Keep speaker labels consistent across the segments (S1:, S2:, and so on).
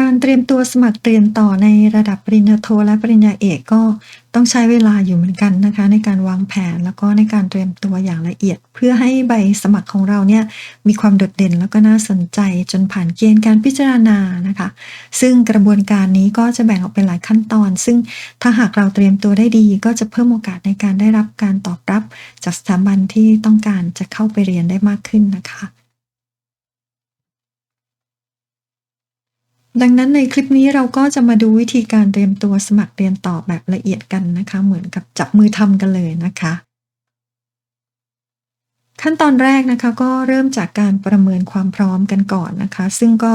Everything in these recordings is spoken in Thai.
S1: การเตรียมตัวสมัครเรียนต่อในระดับปริญญาโทและปริญญาเอกก็ต้องใช้เวลาอยู่เหมือนกันนะคะ ในการวางแผนแล้วก็ในการเตรียมตัวอย่างละเอียด เพื่อให้ใบสมัครของเราเนี่ยมีความโดดเด่นแล้วก็น่าสนใจจนผ่านเกณฑ์การพิจารณานะคะ ซึ่งกระบวนการนี้ก็จะแบ่งออกเป็นหลายขั้นตอน ซึ่งถ้าหากเราเตรียมตัวได้ดี ก็จะเพิ่มโอกาสในการได้รับการตอบรับ จากสถาบันที่ต้องการจะเข้าไปเรียนได้มากขึ้นนะคะ ดังนั้นในคลิปนี้เราก็จะมาดูวิธีการเตรียมตัวสมัครเรียนต่อแบบละเอียดกันนะคะ เหมือนกับจับมือทำกันเลยนะคะ ขั้นตอนแรกนะคะก็เริ่มจากการประเมินความพร้อมกันก่อนนะคะ ซึ่งก็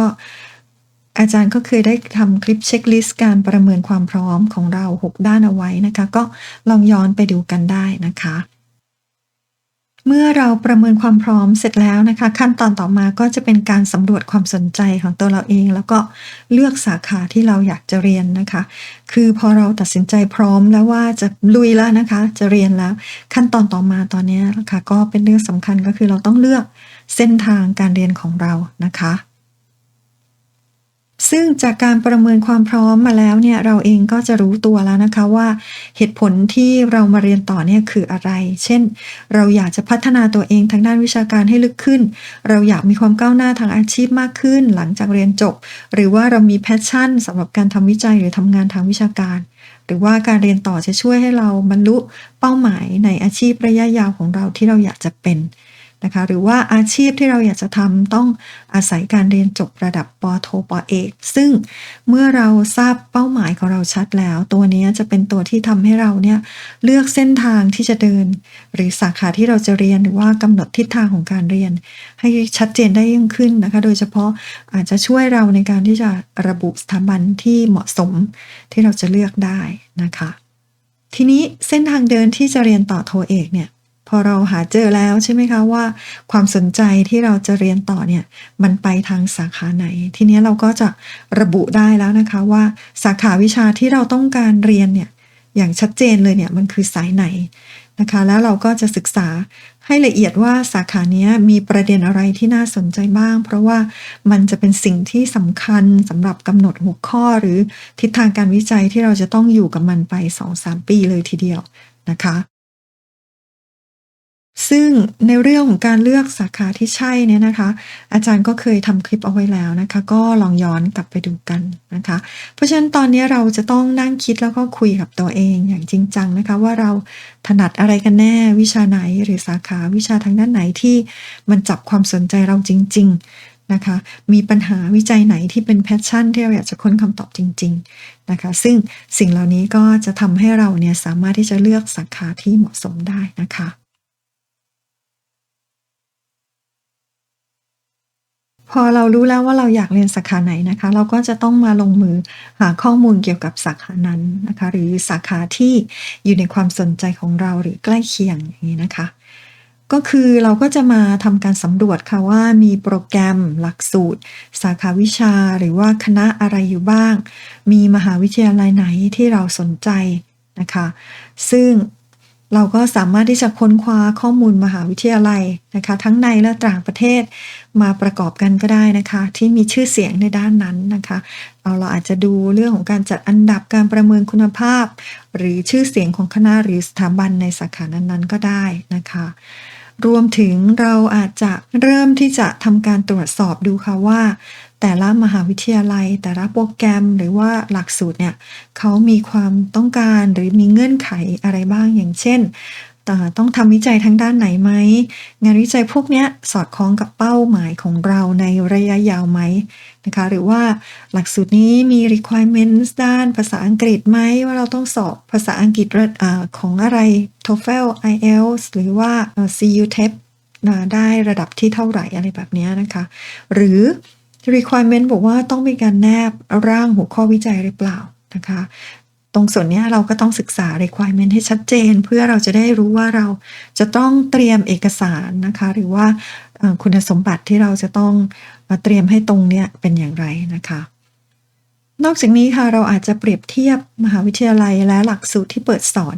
S1: อาจารย์ก็เคยได้ทำคลิปเช็คลิสต์การประเมินความพร้อมของเรา 6 ด้านเอาไว้นะคะ ก็ลองย้อนไปดูกันได้นะคะ เมื่อเราประเมินความพร้อมเสร็จแล้วนะคะ ขั้นตอนต่อมาก็จะเป็นการสำรวจความสนใจของตัวเราเอง แล้วก็เลือกสาขาที่เราอยากจะเรียนนะคะ คือพอเราตัดสินใจพร้อมแล้วว่าจะลุยแล้วนะคะ จะเรียนแล้ว ขั้นตอนต่อมาตอนนี้นะคะก็เป็นเรื่องสำคัญก็คือเราต้องเลือกเส้นทางการเรียนของเรานะคะ ซึ่งจากการประเมินความพร้อมมาแล้วเนี่ยเราเองก็จะรู้ตัวแล้วนะคะว่าเหตุผลที่เรามาเรียนต่อเนี่ยคืออะไร เช่น เราอยากจะพัฒนาตัวเองทางด้านวิชาการให้ลึกขึ้น เราอยากมีความก้าวหน้าทางอาชีพมากขึ้น หลังจากเรียนจบ หรือว่าเรามีแพชชั่นสำหรับการทำวิจัยหรือทำงานทางวิชาการ หรือว่าการเรียนต่อจะช่วยให้เราบรรลุเป้าหมายในอาชีพระยะยาวของเราที่เราอยากจะเป็น นะคะหรือว่าอาชีพที่เราอยากจะทำต้องอาศัยการเรียนจบระดับปโทปเอกซึ่งเมื่อเราทราบเป้าหมายของเราชัดแล้ว ตัวนี้จะเป็นตัวที่ทำให้เราเนี่ยเลือกเส้นทางที่จะเดิน หรือสาขาที่เราจะเรียนหรือว่ากำหนดทิศทางของการเรียน ให้ชัดเจนได้ยิ่งขึ้นนะคะ โดยเฉพาะอาจจะช่วยเราในการที่จะระบุสถาบันที่เหมาะสมที่เราจะเลือกได้นะคะ ทีนี้เส้นทางเดินที่จะเรียนต่อโทเอกเนี่ย พอเราหาเจอแล้วใช่ไหมคะว่า ความสนใจที่เราจะเรียนต่อเนี่ยมันไปทางสาขาไหน ทีนี้เราก็จะระบุได้แล้วนะคะว่าสาขาวิชาที่เราต้องการเรียนเนี่ยอย่างชัดเจนเลยเนี่ยมันคือสายไหนนะคะแล้วเราก็จะศึกษาให้ละเอียดว่าสาขานี้มีประเด็นอะไรที่น่าสนใจบ้าง เพราะว่ามันจะเป็นสิ่งที่สำคัญสำหรับกำหนดหัวข้อหรือทิศทางการวิจัยที่เราจะต้องอยู่กับมันไป 2-3 ปีเลยทีเดียวนะคะ ซึ่งในเรื่องของการเลือกสาขาที่ใช่เนี่ยนะคะ อาจารย์ก็เคยทำคลิปเอาไว้แล้วนะคะ ก็ลองย้อนกลับไปดูกันนะคะ เพราะฉะนั้นตอนนี้เราจะต้องนั่งคิดแล้วก็คุยกับตัวเองอย่างจริงจังนะคะ ว่าเราถนัดอะไรกันแน่วิชาไหนหรือสาขาวิชาทางด้านไหนที่มันจับความสนใจเราจริง ๆนะคะ มีปัญหาวิจัยไหนที่เป็นแพชชั่นที่เราอยากจะค้นคำตอบจริง ๆนะคะ ซึ่งสิ่งเหล่านี้ก็จะทำให้เราเนี่ยสามารถที่จะเลือกสาขาที่เหมาะสมได้นะคะ พอเรารู้แล้วว่าเราอยากเรียนสาขาไหนนะคะ เราก็จะต้องมาลงมือหาข้อมูลเกี่ยวกับสาขานั้นนะคะ หรือสาขาที่อยู่ในความสนใจของเราหรือใกล้เคียงอย่างนี้นะคะ ก็คือเราก็จะมาทำการสำรวจค่ะว่ามีโปรแกรมหลักสูตร สาขาวิชาหรือว่าคณะอะไรอยู่บ้าง มีมหาวิทยาลัยไหนที่เราสนใจนะคะ ซึ่ง เราก็สามารถที่จะค้นคว้าข้อมูลมหาวิทยาลัยนะคะ ทั้งในและต่างประเทศมาประกอบกันก็ได้นะคะ ที่มีชื่อเสียงในด้านนั้นนะคะเราเราอาจจะดูเรื่องของการจัดอันดับการประเมินคุณภาพ หรือชื่อเสียงของคณะหรือสถาบันในสาขานั้นๆ ก็ได้นะคะ รวมถึงเราอาจจะเริ่มที่จะทำการตรวจสอบดูค่ะว่า แต่ละมหาวิทยาลัย แต่ละโปรแกรมหรือว่าหลักสูตรเนี่ยเขามีความต้องการหรือมีเงื่อนไขอะไรบ้างอย่างเช่น ต้องทำวิจัยทางด้านไหนไหม งานวิจัยพวกนี้สอดคล้องกับเป้าหมายของเราในระยะยาวไหมนะคะ หรือว่าหลักสูตรนี้มี requirements ด้านภาษาอังกฤษไหม ว่าเราต้องสอบภาษาอังกฤษอของอะไร TOEFL IELTS หรือว่า CUTEP ได้ระดับที่เท่าไหร่อะไรแบบนี้นะคะ หรือ requirement บอกว่าต้องมีการแนบร่างหัวข้อวิจัยหรือเปล่านะคะ ตรงส่วนนี้เราก็ต้องศึกษา requirement ให้ชัดเจน เพื่อเราจะได้รู้ว่าเราจะต้องเตรียมเอกสารนะคะ หรือว่าคุณสมบัติที่เราจะต้องเตรียมให้ตรงเนี้ยเป็นอย่างไรนะคะ นอกจากนี้ค่ะเราอาจจะเปรียบเทียบมหาวิทยาลัยและหลักสูตรที่เปิดสอน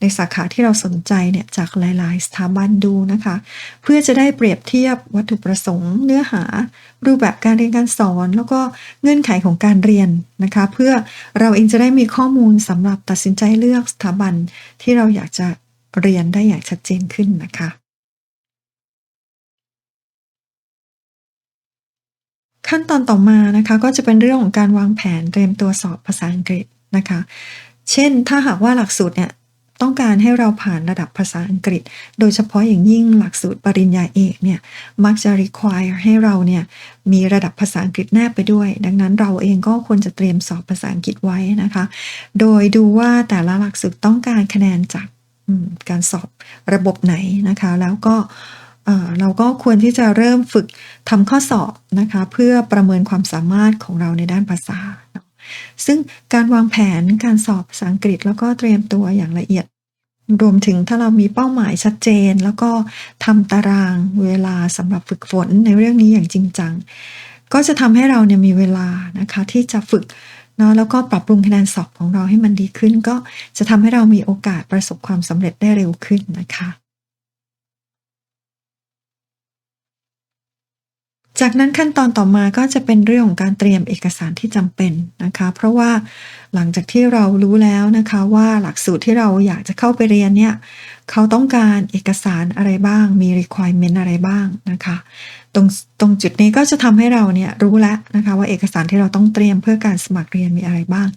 S1: ในสาขาที่เราสนใจเนี่ยจากหลายๆ สถาบันดูนะคะ เพื่อจะได้เปรียบเทียบวัตถุประสงค์ เนื้อหา รูปแบบการเรียนการสอน แล้วก็เงื่อนไขของการเรียนนะคะ เพื่อเราเองจะได้มีข้อมูลสำหรับตัดสินใจเลือกสถาบันที่เราอยากจะเรียนได้อย่างชัดเจนขึ้นนะคะ ขั้นตอนต่อมานะคะก็จะเป็นเรื่องของการวางแผนเตรียมตัวสอบภาษาอังกฤษนะคะ เช่นถ้าหากว่าหลักสูตรเนี่ยต้องการให้เราผ่านระดับภาษาอังกฤษ โดยเฉพาะอย่างยิ่งหลักสูตรปริญญาเอกเนี่ยมักจะ require ให้เราเนี่ยมีระดับภาษาอังกฤษแนบไปด้วย ดังนั้นเราเองก็ควรจะเตรียมสอบภาษาอังกฤษไว้นะคะ โดยดูว่าแต่ละหลักสูตรต้องการคะแนนจากการสอบระบบไหนนะคะ แล้วก็ เราก็ควรที่จะเริ่มฝึกทำข้อสอบนะคะเพื่อประเมินความสามารถของเราในด้านภาษา ซึ่งการวางแผนการสอบภาษาอังกฤษแล้วก็เตรียมตัวอย่างละเอียด รวมถึงถ้าเรามีเป้าหมายชัดเจน แล้วก็ทำตารางเวลาสำหรับฝึกฝนในเรื่องนี้อย่างจริงจัง ก็จะทำให้เราเนี่ยมีเวลานะคะที่จะฝึกเนาะแล้วก็ปรับปรุงคะแนนสอบของเราให้มันดีขึ้น ก็จะทำให้เรามีโอกาสประสบความสำเร็จได้เร็วขึ้นนะคะ จากนั้นขั้นตอนต่อมาก็จะเป็นเรื่องของการเตรียมเอกสารที่จำเป็นนะคะ เพราะว่าหลังจากที่เรารู้แล้วนะคะว่าหลักสูตรที่เราอยากจะเข้าไปเรียนเนี่ยเขาต้องการเอกสารอะไรบ้างมี requirement อะไรบ้างนะคะตรงตรงจุดนี้ก็จะทำให้เราเนี่ยรู้แล้วนะคะว่าเอกสารที่เราต้องเตรียมเพื่อการสมัครเรียนมีอะไรบ้าง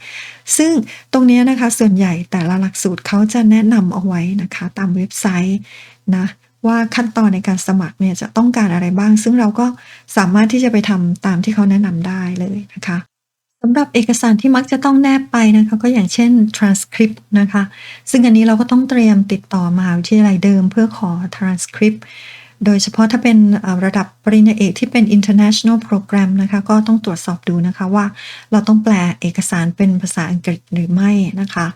S1: ซึ่งตรงนี้นะคะส่วนใหญ่แต่ละหลักสูตรเขาจะแนะนำเอาไว้นะคะ ตามเว็บไซต์นะ ว่าขั้นตอนในการสมัครเนี่ยจะต้องการอะไรบ้าง ซึ่งเราก็สามารถที่จะไปทำตามที่เขาแนะนำได้เลยนะคะสำหรับเอกสารที่มักจะต้องแนบไปนะคะก็อย่างเช่น transcript นะคะ ซึ่งอันนี้เราก็ต้องเตรียมติดต่อมหาวิทยาลัยเดิมเพื่อขอ transcript โดยเฉพาะถ้าเป็นระดับปริญญาเอกที่เป็น international program นะคะก็ต้องตรวจสอบดูนะคะว่า เราต้องแปลเอกสารเป็นภาษาอังกฤษหรือไม่นะคะ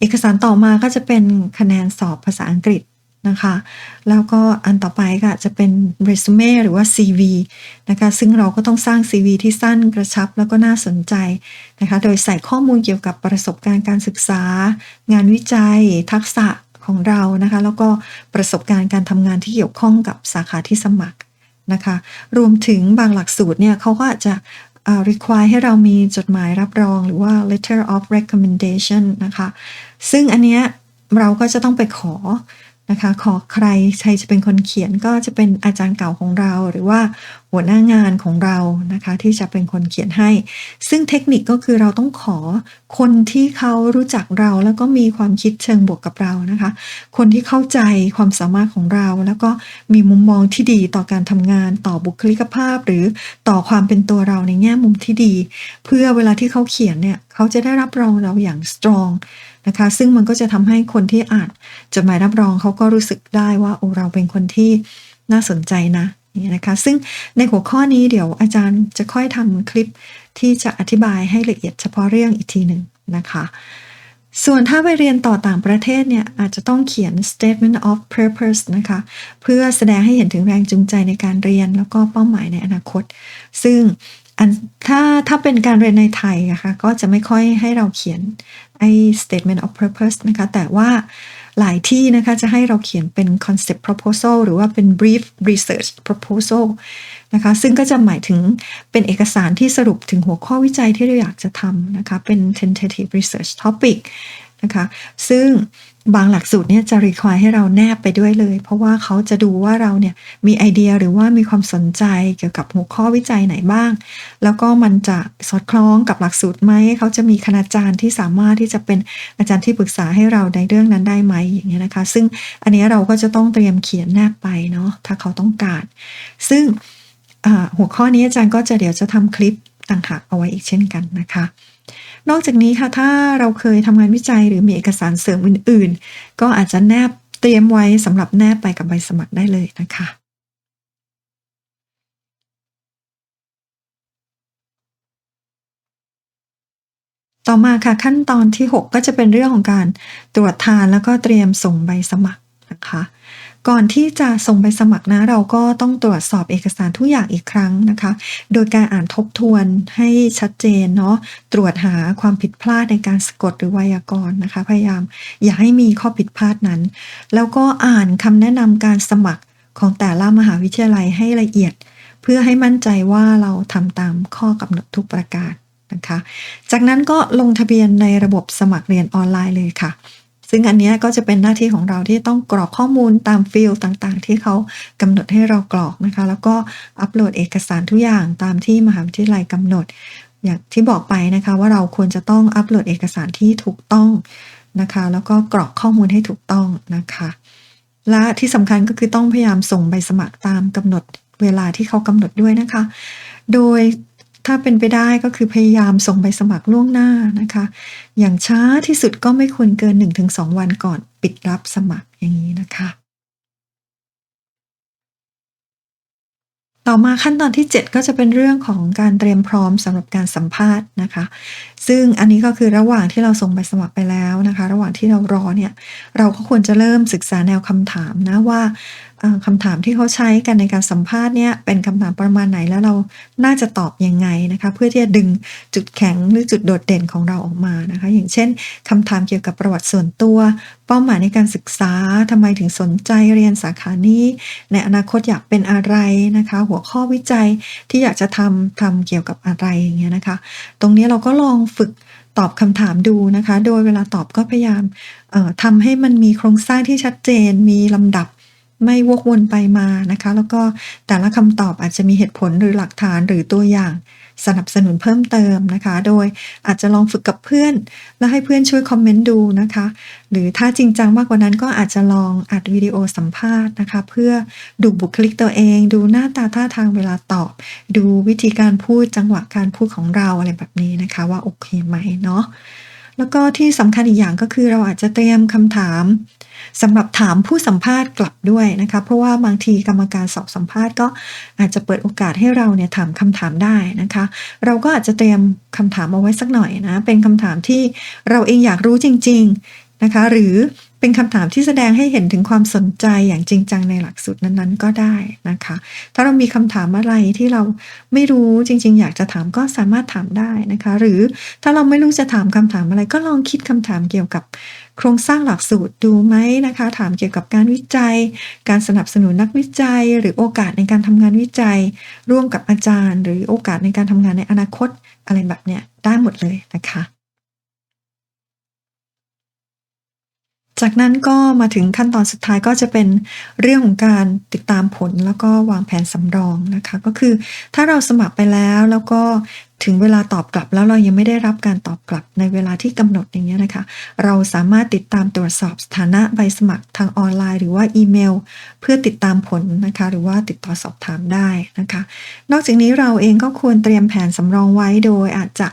S1: เอกสารต่อมาก็จะเป็นคะแนนสอบภาษาอังกฤษ นะคะ แล้วก็อันต่อไปก็จะเป็นเรซูเม่หรือว่า CV นะคะ ซึ่งเราก็ต้องสร้าง CV ที่สั้นกระชับแล้วก็น่าสนใจนะคะ โดยใส่ข้อมูลเกี่ยวกับประสบการณ์การศึกษา งานวิจัย ทักษะของเรานะคะ แล้วก็ประสบการณ์การทำงานที่เกี่ยวข้องกับสาขาที่สมัครนะคะ รวมถึงบางหลักสูตรเนี่ยเขาก็อาจจะ require ให้เรามีจดหมายรับรองหรือว่า letter of recommendation นะคะ ซึ่งอันเนี้ยเราก็จะต้องไปขอ นะคะ ขอใครใครจะเป็นคนเขียนก็จะเป็นอาจารย์เก่าของเรา หรือว่าหัวหน้างานของเรานะคะ ที่จะเป็นคนเขียนให้ ซึ่งเทคนิคก็คือเราต้องขอคนที่เขารู้จักเรา แล้วก็มีความคิดเชิงบวกกับเรานะคะ คนที่เข้าใจความสามารถของเรา แล้วก็มีมุมมองที่ดีต่อการทำงานต่อบุคลิกภาพ หรือต่อความเป็นตัวเราในแง่มุมที่ดี เพื่อเวลาที่เขาเขียนเนี่ยเขาจะได้รับรองเราอย่างสตรอง นะคะ ซึ่งมันก็จะทำให้คนที่อ่านจดหมายรับรองเขาก็รู้สึกได้ว่าโอ้เราเป็นคนที่น่าสนใจนะนี่นะคะ ซึ่งในหัวข้อนี้เดี๋ยวอาจารย์จะค่อยทำคลิปที่จะอธิบายให้ละเอียดเฉพาะเรื่องอีกทีหนึ่งนะคะ ส่วนถ้าไปเรียนต่อต่างประเทศเนี่ย อาจจะต้องเขียน statement of purpose นะคะ เพื่อแสดงให้เห็นถึงแรงจูงใจในการเรียนแล้วก็เป้าหมายในอนาคต ซึ่ง อันถ้าถ้าเป็นการเรียนในไทยนะคะก็จะไม่ค่อยให้เราเขียนไอ้ statement of purpose นะคะแต่ว่าหลายที่นะคะจะให้เราเขียนเป็น concept proposal หรือว่าเป็น brief research proposal นะคะซึ่งก็จะหมายถึงเป็นเอกสารที่สรุปถึงหัวข้อวิจัยที่เราอยากจะทำนะคะเป็น tentative research topic นะคะซึ่ง บางหลักสูตรเนี่ยจะรีควายให้เราแนบไปด้วยเลย เพราะว่าเขาจะดูว่าเราเนี่ยมีไอเดียหรือว่ามีความสนใจเกี่ยวกับหัวข้อวิจัยไหนบ้าง แล้วก็มันจะสอดคล้องกับหลักสูตรไหมเขาจะมีคณาจารย์ที่สามารถที่จะเป็นอาจารย์ที่ปรึกษาให้เราในเรื่องนั้นได้ไหมอย่างเงี้ยนะคะ ซึ่งอันนี้เราก็จะต้องเตรียมเขียนแนบไปเนาะถ้าเขาต้องการ ซึ่งหัวข้อนี้อาจารย์ก็จะเดี๋ยวจะทำคลิปต่างหากเอาไว้อีกเช่นกันนะคะ นอกจากนี้ค่ะถ้าเราเคยทำงานวิจัยหรือมีเอกสารเสริมอื่น ๆ ก็อาจจะแนบเตรียมไว้สำหรับแนบไปกับใบสมัครได้เลยนะคะต่อมาค่ะขั้นตอนที่ 6 ก็จะเป็นเรื่องของการตรวจทานแล้วก็เตรียมส่งใบสมัครนะคะ ก่อนที่จะส่งใบสมัครนะ เราก็ต้องตรวจสอบเอกสารทุกอย่างอีกครั้งนะคะ โดยการอ่านทบทวนให้ชัดเจนเนาะตรวจหาความผิดพลาดในการสะกดหรือไวยากรณ์นะคะ พยายามอย่าให้มีข้อผิดพลาดนั้น แล้วก็อ่านคำแนะนำการสมัครของแต่ละมหาวิทยาลัยให้ละเอียด เพื่อให้มั่นใจว่าเราทำตามข้อกำหนดทุกประการนะคะ จากนั้นก็ลงทะเบียนในระบบสมัครเรียนออนไลน์เลยค่ะ ซึ่งอันนี้ก็จะเป็นหน้าที่ของเราที่ต้องกรอกข้อมูลตามฟิลด์ต่างๆ ที่เขากำหนดให้เรากรอกนะคะ แล้วก็อัปโหลดเอกสารทุกอย่างตามที่มหาวิทยาลัยกำหนด อย่างที่บอกไปนะคะว่าเราควรจะต้องอัปโหลดเอกสารที่ถูกต้องนะคะ แล้วก็กรอกข้อมูลให้ถูกต้องนะคะ และที่สำคัญก็คือต้องพยายามส่งใบสมัครตามกำหนดเวลาที่เขากำหนดด้วยนะคะ โดย ถ้าเป็นไปได้ก็คือพยายามส่งใบสมัครล่วงหน้านะคะ อย่างช้าที่สุดก็ไม่ควรเกิน 1-2 วันก่อนปิดรับสมัครอย่างนี้นะคะ ต่อมาขั้นตอนที่ 7 ก็จะเป็นเรื่องของการเตรียมพร้อมสำหรับการสัมภาษณ์นะคะ ซึ่งอันนี้ก็คือระหว่างที่เราส่งใบสมัครไปแล้วนะคะ ระหว่างที่เรารอเนี่ยเราก็ควรจะเริ่มศึกษาแนวคำถามนะว่า คำถามที่เขาใช้กันในการสัมภาษณ์เนี่ยเป็นคำถามประมาณไหนแล้วเราน่าจะตอบยังไงนะคะเพื่อที่จะดึงจุดแข็งหรือจุดโดดเด่นของเราออกมานะคะอย่างเช่นคำถามเกี่ยวกับประวัติส่วนตัว เป้าหมายในการศึกษาทำไมถึงสนใจเรียนสาขานี้ ในอนาคตอยากเป็นอะไรนะคะ หัวข้อวิจัยที่อยากจะทำทำเกี่ยวกับอะไรอย่างเงี้ยนะคะ ตรงนี้เราก็ลองฝึกตอบคำถามดูนะคะ โดยเวลาตอบก็พยายามทำให้มันมีโครงสร้างที่ชัดเจน มีลำดับ ไม่วกวนไปมานะคะ แล้วก็แต่ละคำตอบอาจจะมีเหตุผลหรือหลักฐานหรือตัวอย่างสนับสนุนเพิ่มเติมนะคะ โดยอาจจะลองฝึกกับเพื่อน แล้วให้เพื่อนช่วยคอมเมนต์ดูนะคะ หรือถ้าจริงจังมากกว่านั้นก็อาจจะลองอัดวิดีโอสัมภาษณ์นะคะ เพื่อดูบุคลิกตัวเอง ดูหน้าตาท่าทางเวลาตอบ ดูวิธีการพูดจังหวะการพูดของเราอะไรแบบนี้นะคะ ว่าโอเคไหมเนาะ แล้วก็ที่สำคัญอีกอย่างก็คือเราอาจจะเตรียมคำถามสำหรับถามผู้สัมภาษณ์กลับด้วยนะคะ เพราะว่าบางทีกรรมการสอบสัมภาษณ์ก็อาจจะเปิดโอกาสให้เราเนี่ยถามคำถามได้นะคะ เราก็อาจจะเตรียมคำถามเอาไว้สักหน่อยนะ เป็นคำถามที่เราเองอยากรู้จริง ๆนะคะ หรือ เป็นคำถามที่แสดงให้เห็นถึงความสนใจอย่างจริงจังในหลักสูตรนั้นๆ ก็ได้นะคะ ถ้าเรามีคำถามอะไรที่เราไม่รู้จริง ๆ อยากจะถามก็สามารถถามได้นะคะ หรือถ้าเราไม่รู้จะถามคำถามอะไร ก็ลองคิดคำถามเกี่ยวกับโครงสร้างหลักสูตรดูไหมนะคะ ถามเกี่ยวกับการวิจัย การสนับสนุนนักวิจัย หรือโอกาสในการทำงานวิจัย ร่วมกับอาจารย์ หรือโอกาสในการทำงานในอนาคตอะไรแบบเนี้ยได้หมดเลยนะคะ จากนั้นก็มาถึงขั้นตอนสุดท้ายก็จะเป็นเรื่องของการติดตามผลแล้วก็วางแผนสำรองนะคะ ก็คือถ้าเราสมัครไปแล้วแล้วก็ถึงเวลาตอบกลับแล้วเรายังไม่ได้รับการตอบกลับในเวลาที่กำหนดอย่างเงี้ยนะคะ เราสามารถติดตามตรวจสอบสถานะใบสมัครทางออนไลน์ หรือว่าอีเมล เพื่อติดตามผลนะคะ หรือว่าติดต่อสอบถามได้นะคะ นอกจากนี้เราเองก็ควรเตรียมแผนสำรองไว้โดยอาจจะ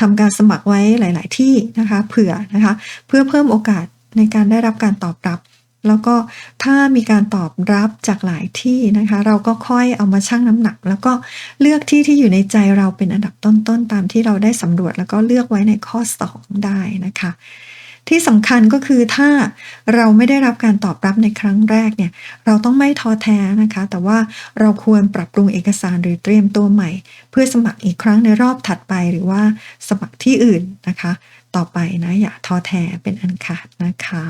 S1: ทำการสมัครไว้หลาย ๆ ที่นะคะ เผื่อนะคะ เพื่อเพิ่มโอกาส ในการได้รับการตอบรับ แล้วก็ถ้ามีการตอบรับจากหลายที่นะคะ เราก็ค่อยเอามาชั่งน้ำหนัก แล้วก็เลือกที่ที่อยู่ในใจเราเป็นอันดับต้นๆตามที่เราได้สำรวจ แล้วก็เลือกไว้ในข้อ 2 ได้นะคะที่สำคัญก็คือถ้าเราไม่ได้รับการตอบรับในครั้งแรกเนี่ย เราต้องไม่ท้อแท้นะคะ แต่ว่าเราควรปรับปรุงเอกสารหรือเตรียมตัวใหม่ เพื่อสมัครอีกครั้งในรอบถัดไปหรือว่าสมัครที่อื่นนะคะ ต่อไปนะ อย่าท้อแท้เป็นอันขาดนะคะ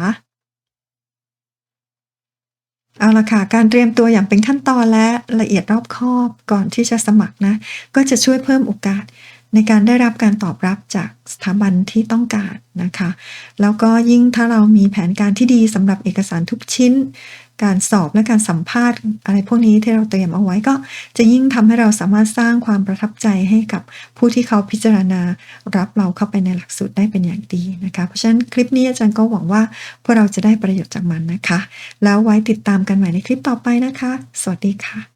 S1: เอาละค่ะ การเตรียมตัวอย่างเป็นขั้นตอนและละเอียดรอบคอบก่อนที่จะสมัครนะ ก็จะช่วยเพิ่มโอกาสในการได้รับการตอบรับจากสถาบันที่ต้องการนะคะ แล้วก็ยิ่งถ้าเรามีแผนการที่ดีสำหรับเอกสารทุกชิ้น การสอบและการสัมภาษณ์ อะไรพวกนี้ที่เราเตรียมเอาไว้ก็จะยิ่งทำให้เราสามารถสร้างความประทับใจให้กับผู้ที่เขาพิจารณารับเราเข้าไปในหลักสูตรได้เป็นอย่างดีนะคะ เพราะฉะนั้นคลิปนี้อาจารย์ก็หวังว่าพวกเราจะได้ประโยชน์จากมันนะคะ แล้วไว้ติดตามกันใหม่ในคลิปต่อไปนะคะ สวัสดีค่ะ